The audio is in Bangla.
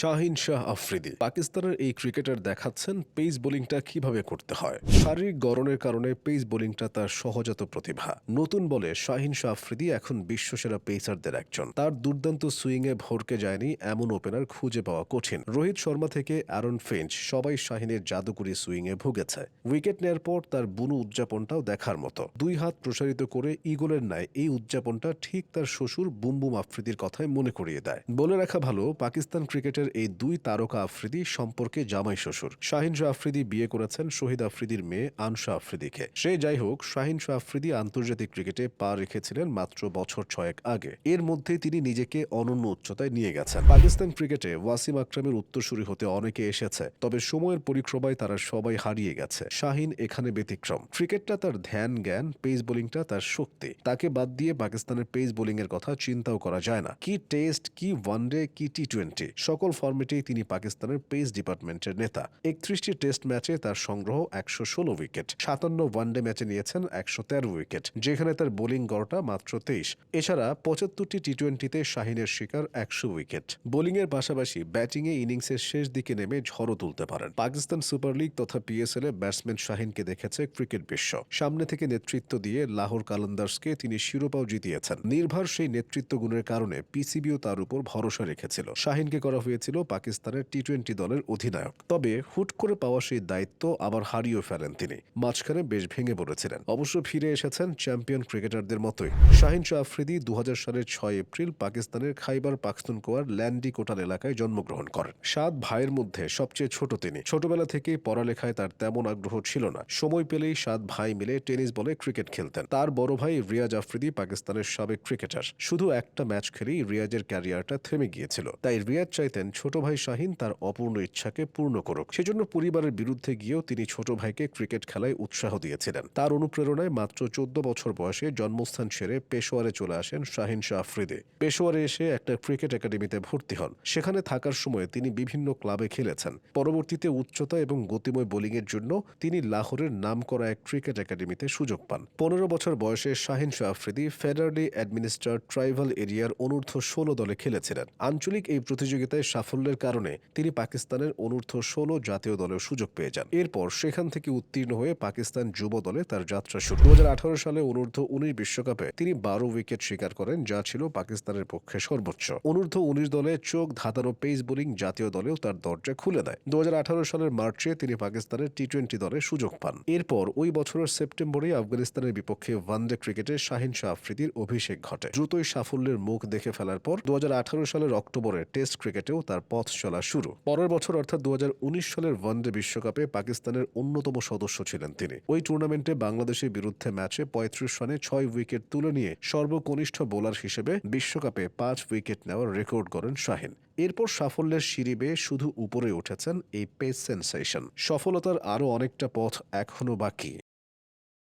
শাহিন শাহ আফ্রিদি। পাকিস্তানের এই ক্রিকেটার দেখাচ্ছেন পেস বোলিংটা কীভাবে করতে হয়। শারীরিক গড়নের কারণে পেস বোলিংটা তার সহজাত প্রতিভা। নতুন বলে শাহিন শাহ আফ্রিদি এখন বিশ্বসেরা পেসারদের একজন। তার দুর্দান্ত সুইংয়ে ভরকে যায়নি এমন ওপেনার খুঁজে পাওয়া কঠিন। রোহিত শর্মা থেকে অ্যারন ফিঞ্চ সবাই শাহিনের জাদুকরি সুইংয়ে ভুগেছে। উইকেট নেয়ার পর তার বুনু উদযাপনটাও দেখার মতো। দুই হাত প্রসারিত করে ইগলের ন্যায় এই উদযাপনটা ঠিক তার শ্বশুর বুমবুম আফ্রিদির কথায় মনে করিয়ে দেয়। বলে রাখা ভালো, পাকিস্তান ক্রিকেটের এই দুই তারকা আফ্রিদি সম্পর্কে জামাই শ্বশুর। শাহিন শাহ আফ্রিদি বিয়ে করেছেন, শহীদ আফ্রিদির মেয়ে আনশা আফ্রিদিকে। সে যাই হোক, শাহিন শাহ আফ্রিদি আন্তর্জাতিক ক্রিকেটে পা রেখেছিলেন মাত্র বছর ছয়েক আগে। এর মধ্যে তিনি নিজেকে অনন্য উচ্চতায় নিয়ে গেছেন। পাকিস্তান ক্রিকেটে ওয়াসিম আকরামের উত্তরসূরি হতে অনেকে এসেছে, তবে সময়ের পরিক্রমায় তারা সবাই হারিয়ে গেছে। শাহিন এখানে ব্যতিক্রম। ক্রিকেটটা তার ধ্যান, জ্ঞান, পেস বোলিংটা তার শক্তি। তাকে বাদ দিয়ে পাকিস্তানের পেস বোলিং এর কথা চিন্তাও করা যায় না। কি টেস্ট, কি ওয়ানডে, কি টি টোয়েন্টি সকল ফর্মেটেই তিনি পাকিস্তানের পেস ডিপার্টমেন্টের নেতা। একত্রিশটি টেস্ট ম্যাচে তার সংগ্রহ একশো ষোলো উইকেট, সাতান্ন ওয়ানডে ম্যাচে নিয়েছেন একশো তেরো উইকেট, যেখানে তার বোলিং গড়টা মাত্র তেইশ। এছাড়া পঁচাত্তরটি টি টোয়েন্টিতে শাহিনের শিকার একশো উইকেট। বোলিংয়ের পাশাপাশি ব্যাটিংয়ে ইনিংসের শেষ দিকে নেমে ঝড়ও তুলতে পারেন। পাকিস্তান সুপার লিগ তথা পিএসএল এ ব্যাটসম্যান শাহিনকে দেখেছে ক্রিকেট বিশ্ব। সামনে থেকে নেতৃত্ব দিয়ে লাহোর কালান্দার্সকে তিনি শিরোপাও জিতিয়েছেন। নির্ভর সেই নেতৃত্ব গুণের কারণে পিসিবিও তার উপর ভরসা রেখেছিল। শাহিনকে করা হয়েছিল পাকিস্তানের টি টোয়েন্টি দলের অধিনায়ক। তবে হুট করে পাওয়া সেই দায়িত্ব আবার হারিয়েও ফেলেন তিনি। মাঝখানে বেশ ভেঙে পড়েছিলেন। অবশ্য ফিরে এসেছেন চ্যাম্পিয়ন ক্রিকেটারদের মতোই। শাহিন শাহ আফ্রিদি দু সালের ছয় এপ্রিল পাকিস্তানের খাইবার পাখতুনকোয়ার ল্যান্ডি কোটাল এলাকায় জন্মগ্রহণ করেন। সাত ভাইয়ের মধ্যে সবচেয়ে ছোট তিনি। ছোটবেলা থেকেই পড়ালেখায় তার তেমন আগ্রহ ছিল না। সময় পেলেই সাত ভাই মিলে টেনিস বলে ক্রিকেট খেলতেন। তার বড় ভাই রিয়াজ আফ্রিদি পাকিস্তানের সাবেক ক্রিকেটার। শুধু একটা ম্যাচ খেলেই রিয়াজের ক্যারিয়ারটা থেমে গিয়েছিল। তাই রিয়াজ চাইতেন ছোট ভাই শাহিন তার অপূর্ণ ইচ্ছাকে পূর্ণ করুক। সেজন্য পরিবারের বিরুদ্ধে গিয়েও তিনি ছোট ভাইকে ক্রিকেট খেলায় উৎসাহ দিয়েছিলেন। তার অনুপ্রেরণায় মাত্র চোদ্দ বছর বয়সে জন্মস্থান ছেড়ে পেশোয়ারে চলে আসেন শাহিন শাহ আফ্রিদি। পেশোয়ারে এসে একটা ক্রিকেট একাডেমিতে ভর্তি হন। সেখানে থাকার সময় তিনি বিভিন্ন ক্লাবে খেলেছেন। পরবর্তীতে উচ্চতা এবং গতিময় বোলিংয়ের জন্য তিনি লাহোরের নাম করা এক ক্রিকেট একাডেমিতে সুযোগ পান। পনেরো বছর বয়সে Shaheen Shah Afridi federally administer tribal এরিয়ার অনূর্ধ্ব ষোলো দলে খেলেছিলেন। আঞ্চলিক এই প্রতিযোগিতায় সাফল্যের কারণে তিনি পাকিস্তানের অনূর্ধ্ব ষোলো জাতীয় দলের সুযোগ পেয়ে যান। এরপর সেখান থেকে উত্তীর্ণ হয়ে পাকিস্তান যুব দলে তার যাত্রা শুরু। দু হাজার আঠারো সালে অনূর্ধ্ব উনিশ বিশ্বকাপে তিনি বারো উইকেট শিকার করেন, যা ছিল পাকিস্তানের পক্ষে সর্বোচ্চ। অনূর্ধ্ব উনিশ দলে চোখ ধাঁধানো পেস বোলিং জাতীয় দলেও তার দরজা খুলে দেয়। দু হাজার আঠারো সালের মার্চে তিনি পাকিস্তানের টি টোয়েন্টি দলে সুযোগ পান। এরপর ওই বছরের সেপ্টেম্বরে আফগানিস্তানের বিপক্ষে ওয়ানডে ক্রিকেটে শাহিন শাহ আফ্রিদির অভিষেক ঘটে। দ্রুতই সাফল্যের মুখ দেখে ফেলার পর দু হাজার আঠারো সালের অক্টোবরে টেস্ট ক্রিকেটেও তার পথ চলা শুরু। পরের বছর অর্থাৎ দু সালের ওয়ানডে বিশ্বকাপে পাকিস্তানের অন্যতম সদস্য ছিলেন তিনি। ওই টুর্নামেন্টে বাংলাদেশের বিরুদ্ধে ম্যাচে পঁয়ত্রিশ রানে ছয় উইকেট তুলে নিয়ে সর্বকনিষ্ঠ বোলার হিসেবে বিশ্বকাপে পাঁচ উইকেট নেওয়ার রেকর্ড করেন শাহিন। এরপর সাফল্যের সিঁড়ি বেয়ে শুধু উপরে উঠেছেন এই পেস সেন্সেশন। সফলতার আরও অনেকটা পথ এখনও বাকি।